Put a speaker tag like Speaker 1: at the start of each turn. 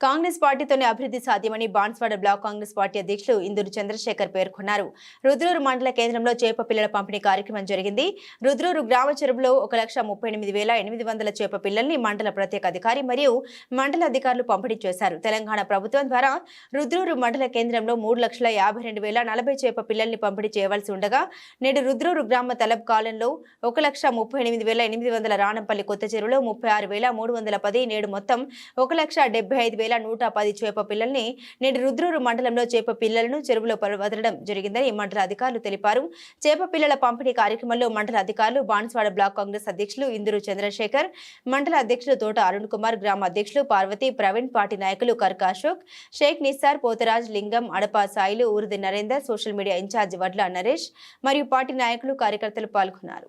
Speaker 1: కాంగ్రెస్ పార్టీతోనే అభివృద్ధి సాధ్యమని Banswada black Congress party అధ్యక్షులు ఇందూరు చంద్రశేఖర్ పేర్కొన్నారు. రుద్రూరు మండల కేంద్రంలో చేప పిల్లల పంపిణీ కార్యక్రమం జరిగింది. రుద్రూరు గ్రామ చెరువులో ఒక లక్ష ముప్పై ఎనిమిది వేల ఎనిమిది వందల చేప పిల్లల్ని మండల ప్రత్యేక అధికారి మరియు మండల అధికారులు పంపిణీ చేశారు. తెలంగాణ ప్రభుత్వం ద్వారా రుద్రూరు మండల కేంద్రంలో మూడు లక్షల యాభై రెండు వేల నలభై చేప పిల్లల్ని పంపిణీ చేయవలసి ఉండగా నేడు రుద్రూరు గ్రామ తలబ్ కాలంలో ఒక లక్ష ముప్పై ఎనిమిది వేల ఎనిమిది వందల రాణంపల్లి కొత్త చెరువులో ముప్పై ఆరు వేల మూడు వందల పది నేడు మొత్తం ఒక లక్ష డెబ్బై ఐదు వేల నూట పది చేప పిల్లల్ని నేడు రుద్రూరు మండలంలో చేప పిల్లలను చెరువులో వదలడం జరిగిందని మండల అధికారులు తెలిపారు. చేప పిల్లల పంపిణీ కార్యక్రమంలో మండల అధికారులు బాన్స్వాడ బ్లాక్ కాంగ్రెస్ అధ్యక్షులు ఇందురు చంద్రశేఖర్ మండల అధ్యక్షులు తోట అరుణ్ కుమార్ గ్రామ అధ్యక్షులు పార్వతి ప్రవీణ్ పార్టీ నాయకులు Karka Ashok Sheikh Nissar Potharaj Lingam Adapa Sailu ఊరిది Narender social media in charge Vadla Naresh మరియు పార్టీ నాయకులు కార్యకర్తలు పాల్గొన్నారు.